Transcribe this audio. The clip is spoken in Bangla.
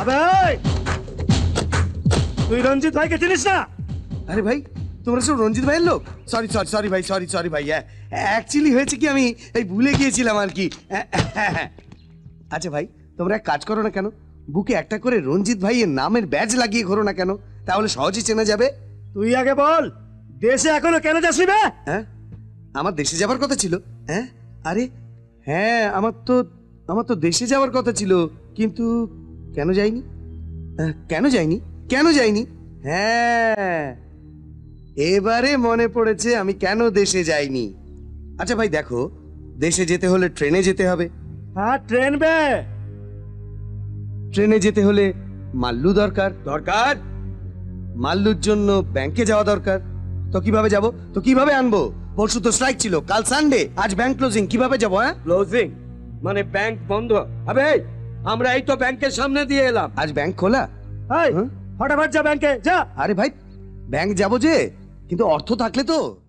আবে! তুই রঞ্জিত ভাইকে চিনিস না? আরে ভাই তোমরা সব রঞ্জিত ভাইয়ের লোক? সরি সরি সরি ভাই সরি সরি ভাই অ্যাকচুয়ালি হয়েছে কি আমি এই ভুলে গিয়েছিলাম আর কি। আচ্ছা ভাই তোমরা এক কাজ করো না কেন? বুকে একটা করে রঞ্জিত ভাইয়ের নামের ব্যাজ লাগিয়ে ঘোরো না কেন? তাহলে সহজেই চেনা যাবে। তুই আগে বল দেশে এখনও কেন যাসনি বে? হ্যাঁ? আমার দেশে যাবার কথা ছিল। হ্যাঁ? আরে হ্যাঁ আমার তো আমার তো দেশে যাওয়ার কথা ছিল। কিন্তু কেন যাইনি? কেন যাইনি? কেন যাইনি? হ্যাঁ। এবারে মনে পড়েছে আমি কেন দেশে যাইনি। আচ্ছা ভাই দেখো দেশে যেতে হলে ট্রেনে যেতে হবে। হ্যাঁ ট্রেন বে। ট্রেনে যেতে হলে মাল্লু দরকার। দরকার? মাল্লুর জন্য ব্যাংকে যাওয়া দরকার। তো কীভাবে যাব? তো কীভাবে আনব? পরশু তো স্ট্রাইক ছিল কাল সানডে আজ ব্যাংক ক্লোজিং কীভাবে যাব হ্যাঁ? ক্লোজিং মানে ব্যাংক বন্ধ। আবে আমরা এই তো ব্যাংকের সামনে দিয়ে এলাম। আজ ব্যাংক খোলা? এই হ্যাঁ? ফটাফট যা ব্যাংকে যা। আরে ভাই ব্যাংক যাব যে কিন্তু অর্থ থাকলে তো।